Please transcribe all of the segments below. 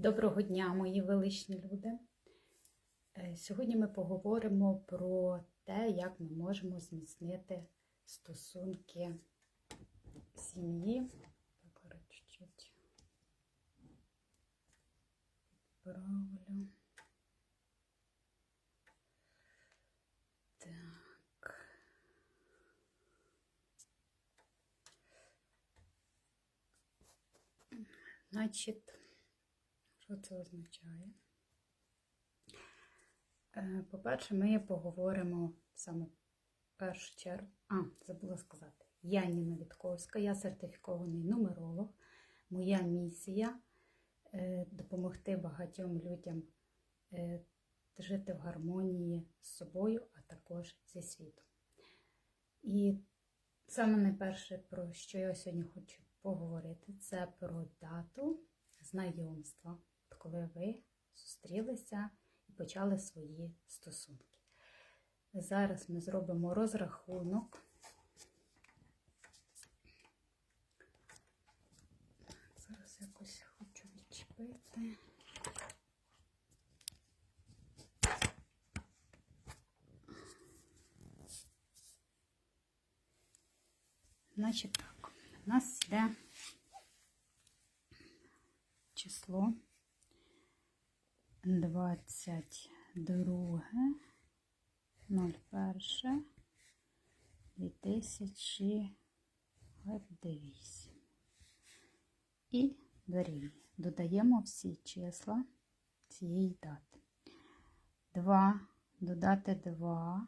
Доброго дня, мої величні люди. Е, Сьогодні ми поговоримо про те, як ми можемо зміцнити стосунки сім'ї. Чуть-чуть. Так. Значить, що це означає? Е, По-перше, ми поговоримо саме першу чергу. А, забула сказати. Я Ніна Вітковська, я сертифікований нумеролог. Моя місія е, допомогти багатьом людям е, жити в гармонії з собою, а також зі світом. І саме найперше, про що я сьогодні хочу поговорити, це про дату знайомства, коли ви зустрілися і почали свої стосунки. Зараз ми зробимо розрахунок. Зараз якось хочу відчепити. Значить так, у нас йде число 22 01 2008. І дорівнює. Додаємо всі числа цієї дати. 2 додати 2,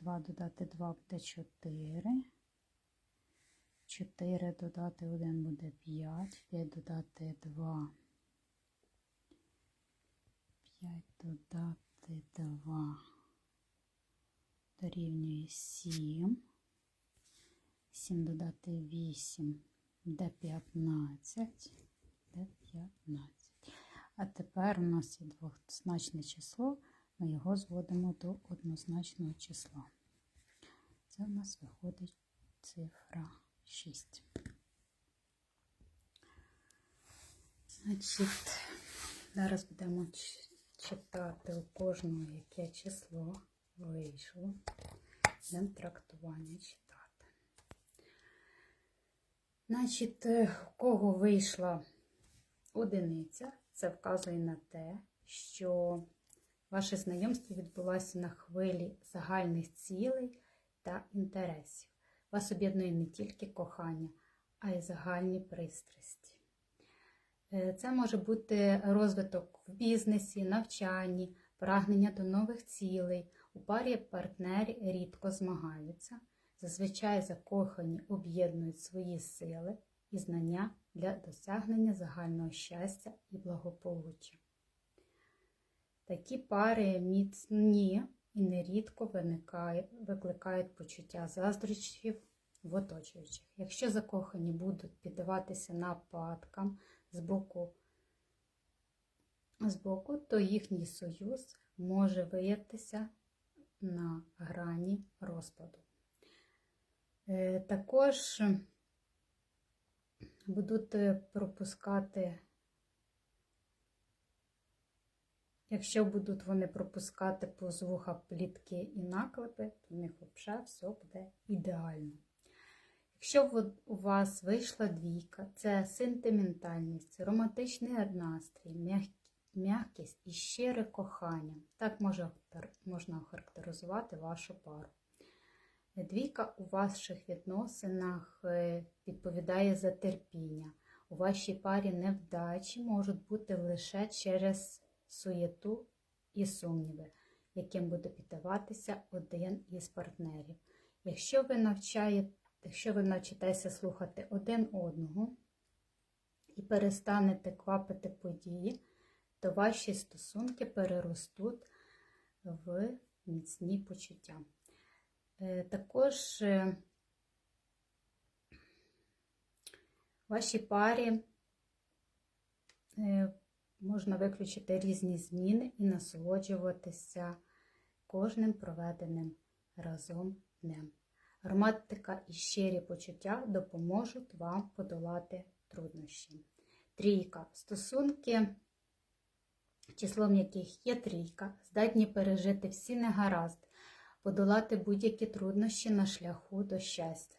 2 додати 2 буде 4. 4 додати 1 буде 5, 5 додати 2, 5 додати 2 дорівнює 7, 7 додати 8 буде 15, буде 15. А тепер у нас є двозначне число, ми його зводимо до однозначного числа. Це у нас виходить цифра 6. Значить, зараз будемо читати у кожного, яке число вийшло. Будемо трактування читати. Значить, у кого вийшла одиниця, це вказує на те, що ваше знайомство відбулося на хвилі загальних цілей та інтересів. Вас об'єднує не тільки кохання, а й загальні пристрасті. Це може бути розвиток в бізнесі, навчанні, прагнення до нових цілей. У парі партнері рідко змагаються. Зазвичай закохані об'єднують свої сили і знання для досягнення загального щастя і благополуччя. Такі пари міцні і нерідко викликають почуття заздрощів в оточуючих. Якщо закохані будуть піддаватися нападкам з боку, з боку, то їхній союз може виявитися на грані розпаду. Е, Також будуть пропускати Якщо будуть вони пропускати повз вуха плітки і наклепи, то в них взагалі все буде ідеально. Якщо у вас вийшла двійка, це сентиментальність, романтичний настрій, м'якість і щире кохання. Так можна охарактеризувати вашу пару. Двійка у ваших відносинах відповідає за терпіння. У вашій парі невдачі можуть бути лише через суєту і сумніви, яким буде піддаватися один із партнерів. Якщо ви навчаєте, якщо ви навчитеся слухати один одного і перестанете квапити події, то ваші стосунки переростуть в міцні почуття. Також вашій парі можна виключити різні зміни і насолоджуватися кожним проведеним разом днем. Романтика і щирі почуття допоможуть вам подолати труднощі. Трійка. Стосунки, числом яких є трійка, здатні пережити всі негаразди, подолати будь-які труднощі на шляху до щастя.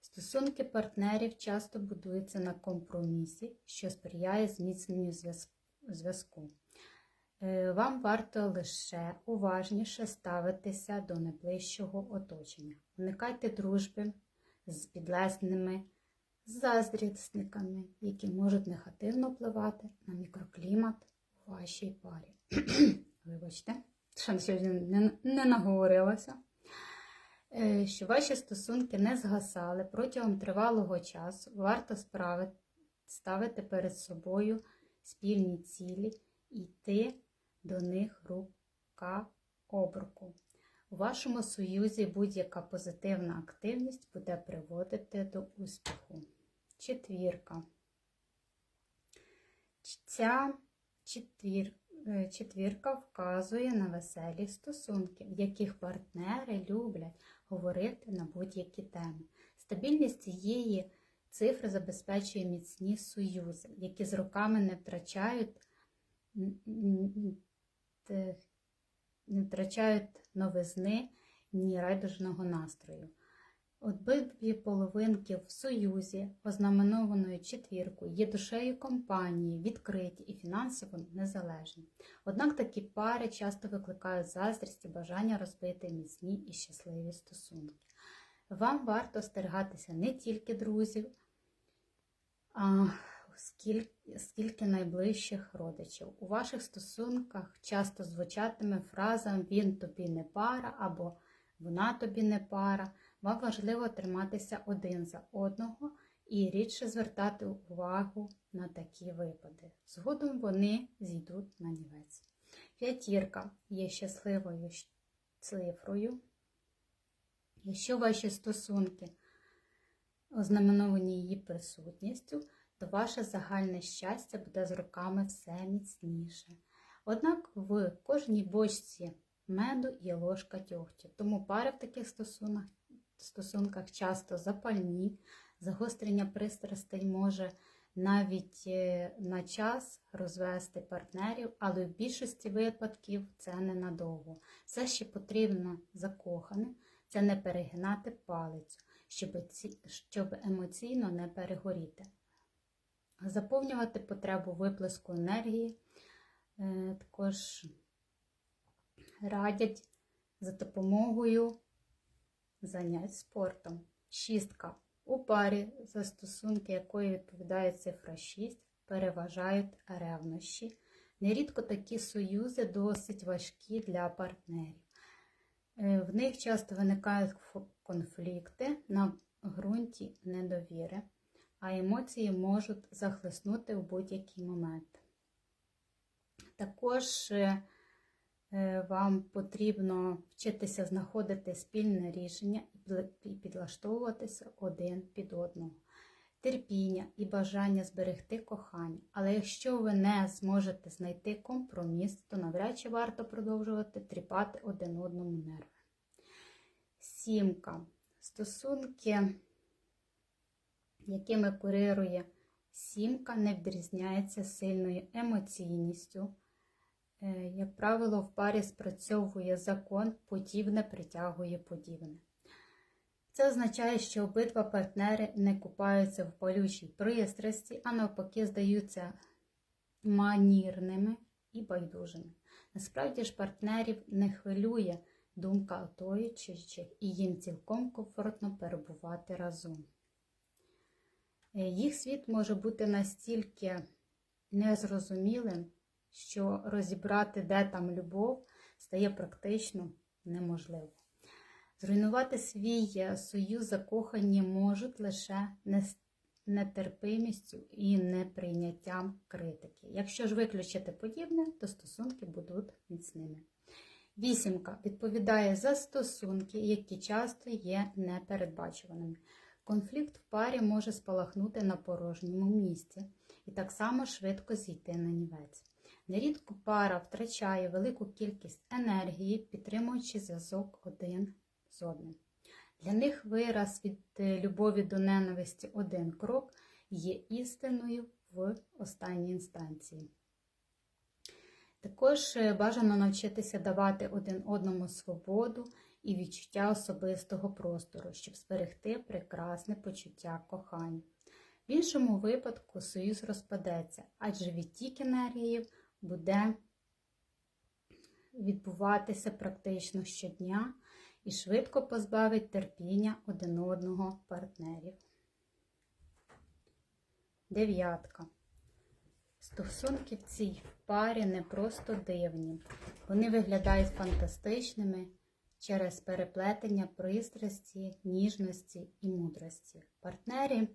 Стосунки партнерів часто будуються на компромісі, що сприяє зміцненню зв'язку. Е, Вам варто лише уважніше ставитися до найближчого оточення. Уникайте дружби з підлесними, заздрісниками, які можуть негативно впливати на мікроклімат у вашій парі. Вибачте, що сьогодні не, не наговорилася. Е, Щоб ваші стосунки не згасали протягом тривалого часу, варто справи- ставити перед собою спільні цілі і йти до них рука об руку. У вашому союзі будь-яка позитивна активність буде приводити до успіху. Четвірка. Ця четвір, е, четвірка вказує на веселі стосунки, в яких партнери люблять говорити на будь-які теми. Стабільність цієї цифри забезпечує міцні союзи, які з роками не втрачають, не втрачають новизни ні райдужного настрою. Обидві половинки в союзі, ознаменованою четвіркою, є душею компанії, відкриті і фінансово незалежні. Однак такі пари часто викликають заздрість і бажання розбити міцні і щасливі стосунки. Вам варто остерігатися не тільки друзів, а скільки, скільки найближчих родичів. У ваших стосунках часто звучатиме фраза Він тобі не пара або Вона тобі не пара. Вам важливо триматися один за одного і рідше звертати увагу на такі випади. Згодом вони зійдуть на нівець. П'ятірка є щасливою цифрою. Якщо ваші стосунки ознаменовані її присутністю, то ваше загальне щастя буде з роками все міцніше. Однак в кожній бочці меду є ложка тьогтю, тому пари в таких стосунках, стосунках часто запальні, загострення пристрастей може навіть е, на час розвести партнерів, але в більшості випадків це ненадовго. Все, що потрібно закоханим, це не перегинати палицю, щоб емоційно не перегоріти. Заповнювати потребу виплеску енергії е, також радять за допомогою занять спортом. Шістка. У парі, за стосунки якої відповідає цифра 6, переважають ревнощі. Нерідко такі союзи досить важкі для партнерів. Е, В них часто виникають конфлікти на ґрунті недовіри, а емоції можуть захлеснути в будь-який момент. Також е, е, вам потрібно вчитися знаходити спільне рішення і підлаштовуватися один під одного. Терпіння і бажання зберегти кохання. Але якщо ви не зможете знайти компроміс, то навряд чи варто продовжувати тріпати один одному нерви. Сімка. Стосунки, якими курирує сімка, не відрізняється сильною емоційністю. Е, Як правило, в парі спрацьовує закон подібне притягує подібне. Це означає, що обидва партнери не купаються в палючій пристрасті, а навпаки здаються манірними і байдужими. Насправді ж партнерів не хвилює думка оточуючих, і їм цілком комфортно перебувати разом. Е, Їх світ може бути настільки незрозумілим, що розібрати, де там любов, стає практично неможливо. Зруйнувати свій е, союз закохані можуть лише нетерпимістю і неприйняттям критики. Якщо ж виключити подібне, то стосунки будуть міцними. Вісімка відповідає за стосунки, які часто є непередбачуваними. Конфлікт в парі може спалахнути на порожньому місці і так само швидко зійти на нівець. Нерідко пара втрачає велику кількість енергії, підтримуючи зв'язок один з одним. Для них вираз від е, любові до ненависті один крок є істиною в останній інстанції. Також е, бажано навчитися давати один одному свободу і відчуття особистого простору, щоб зберегти прекрасне почуття кохання. В іншому випадку союз розпадеться, адже відтік енергії буде відбуватися практично щодня і швидко позбавить терпіння один одного партнерів. Дев'ятка. Стосунки в цій парі не просто дивні. Вони виглядають фантастичними через переплетення пристрасті, ніжності і мудрості. Партнері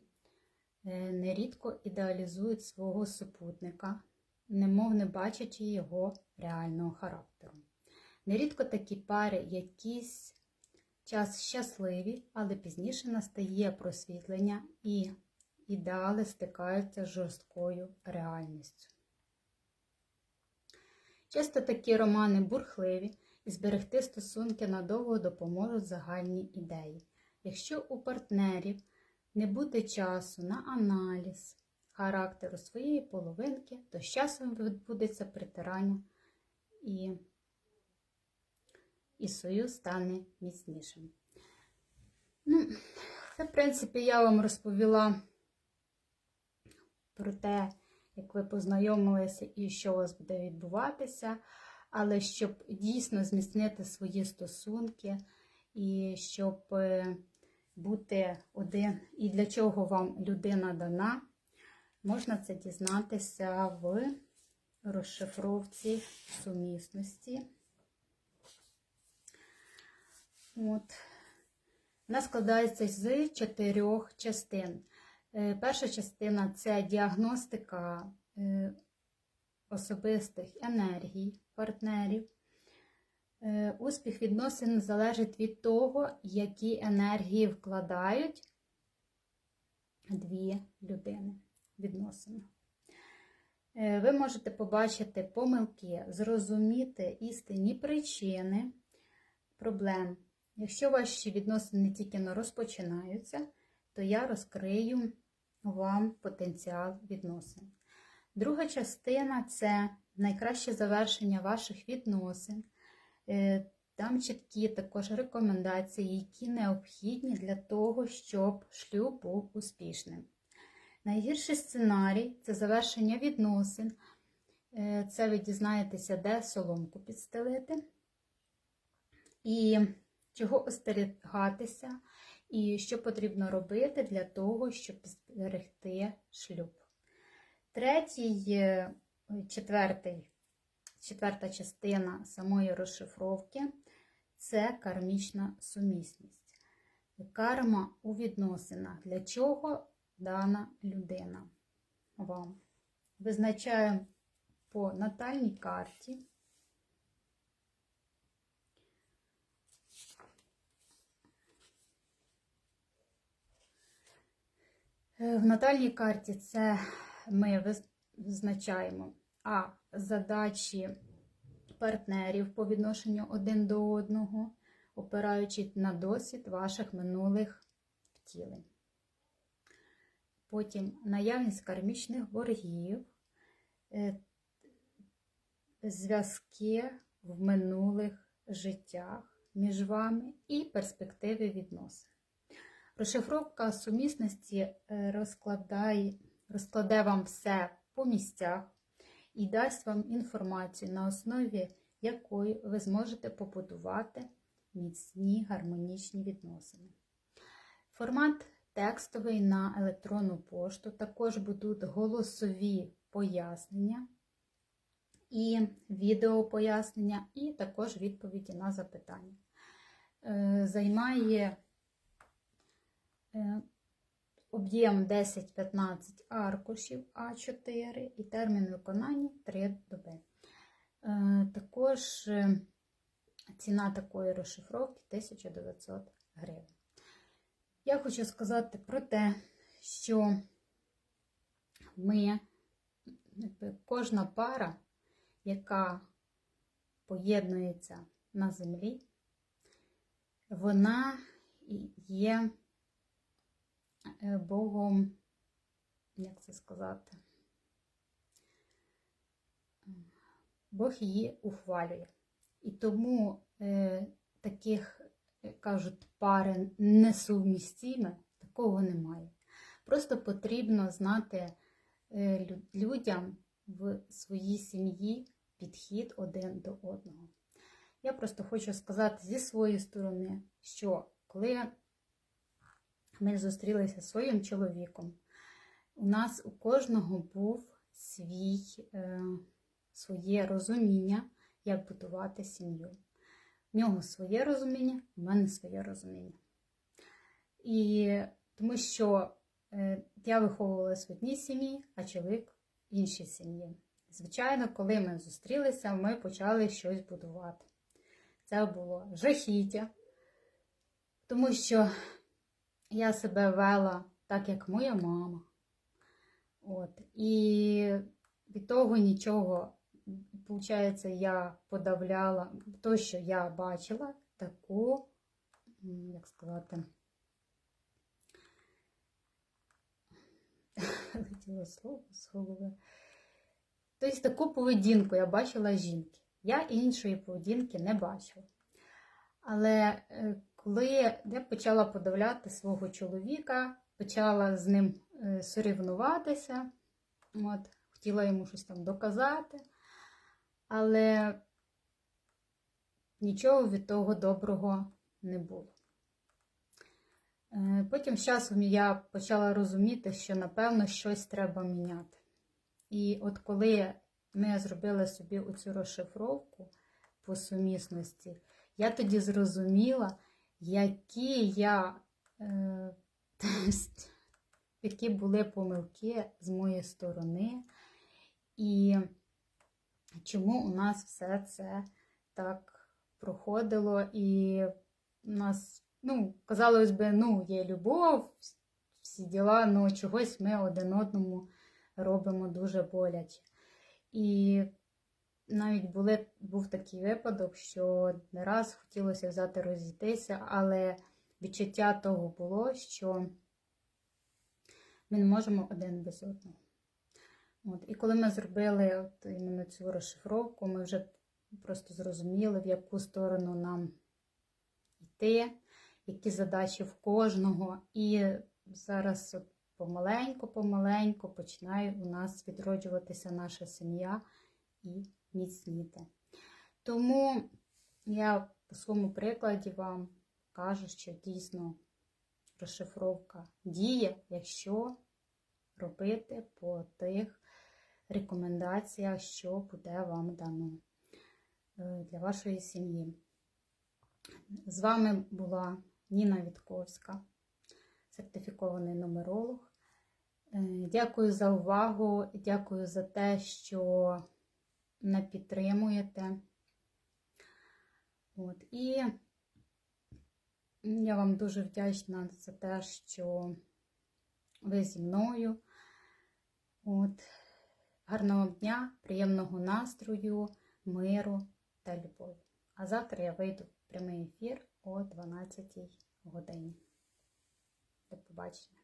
е, нерідко ідеалізують свого супутника, немов не бачачи його реального характеру. Нерідко такі пари якийсь час щасливі, але пізніше настає просвітлення і ідеали стикаються з жорсткою реальністю. Часто такі романи бурхливі і зберегти стосунки надовго допоможуть загальні ідеї. Якщо у партнерів не буде часу на аналіз характеру своєї половинки, то з часом відбудеться притирання і, і союз стане міцнішим. Ну, це, в принципі, я вам розповіла про те, як ви познайомилися і що у вас буде відбуватися, але щоб дійсно зміцнити свої стосунки, і щоб е, бути один, і для чого вам людина дана, можна це дізнатися в розшифровці сумісності. От. Вона складається з чотирьох частин. Е, перша частина це діагностика е, особистих енергій партнерів. Е, успіх відносин залежить від того, які енергії вкладають дві людини відносини. Ви можете побачити помилки, зрозуміти істинні причини проблем. Якщо ваші відносини тільки не розпочинаються, то я розкрию вам потенціал відносин. Друга частина це найкраще завершення ваших відносин. Е, там чіткі також рекомендації, які необхідні для того, щоб шлюб був успішним. Найгірший сценарій це завершення відносин. Е, це ви дізнаєтеся, де соломку підстелити. І чого остерігатися, і що потрібно робити для того, щоб зберегти шлюб. Третій, е, четвертий, четверта частина самої розшифровки це кармічна сумісність. Карма у відносинах. Для чого дана людина вам? Визначаємо по натальній карті. Е, в натальній карті це ми визначаємо а задачі партнерів по відношенню один до одного, опираючись на досвід ваших минулих втілень. Потім наявність кармічних боргів, е, зв'язки в минулих життях між вами і перспективи відносин. Розшифровка сумісності е, розкладає, розкладе вам все по місцях і дасть вам інформацію, на основі якої ви зможете побудувати міцні гармонічні відносини. Формат текстовий на електронну пошту, також будуть голосові пояснення і відеопояснення, і також відповіді на запитання. Е, займає Е, об'єм 10-15 аркушів А4 і термін виконання 3 доби. Е, також е, ціна такої розшифровки 1900 гривень. Я хочу сказати про те, що ми, кожна пара, яка поєднується на землі, вона є Е, Богом, як це сказати, Бог її ухвалює. І тому е, таких, е, кажуть, пари несумістіми, такого немає. Просто потрібно знати е, людям в своїй сім'ї підхід один до одного. Я просто хочу сказати зі своєї сторони, що коли ми зустрілися зі своїм чоловіком, у нас у кожного був свій, е, своє розуміння, як будувати сім'ю. В нього своє розуміння, у мене своє розуміння. І тому що е, я виховувалась в одній сім'ї, а чоловік в іншій сім'ї. Звичайно, коли ми зустрілися, ми почали щось будувати. Це було жахіття, тому що я себе вела так, як моя мама. От. І від того нічого, виходить, я подавляла то, що я бачила, таку, як сказати, вилетіло слово з голови. Тобто таку поведінку я бачила жінки. Я іншої поведінки не бачила. Але е, коли я почала подавляти свого чоловіка, почала з ним е, сорівнуватися, от, хотіла йому щось там доказати, але нічого від того доброго не було. Е, Потім з часом я почала розуміти, що напевно щось треба міняти. І от коли ми зробили собі оцю розшифровку по сумісності, я тоді зрозуміла, які я, е, які були помилки з моєї сторони, і чому у нас все це так проходило, і у нас, ну, казалось би, ну, є любов, всі діла, але чогось ми один одному робимо дуже боляче. І навіть були, був такий випадок, що не раз хотілося взяти розійтися, але відчуття того було, що ми не можемо один без одного. От. І коли ми зробили от іменно цю розшифровку, ми вже просто зрозуміли, в яку сторону нам йти, які задачі в кожного. І зараз от помаленьку-помаленьку починає у нас відроджуватися наша сім'я і міцніти. Тому я по своєму прикладі вам кажу, що дійсно розшифровка діє, якщо робити по тих рекомендаціях, що буде вам дано е, для вашої сім'ї. З вами була Ніна Вітковська, сертифікований нумеролог. Е, Дякую за увагу, дякую за те, що не підтримуєте. От. І я вам дуже вдячна за те, що ви зі мною. От. Гарного дня, приємного настрою, миру та любові. А завтра я вийду в прямий ефір о 12 годині. До побачення.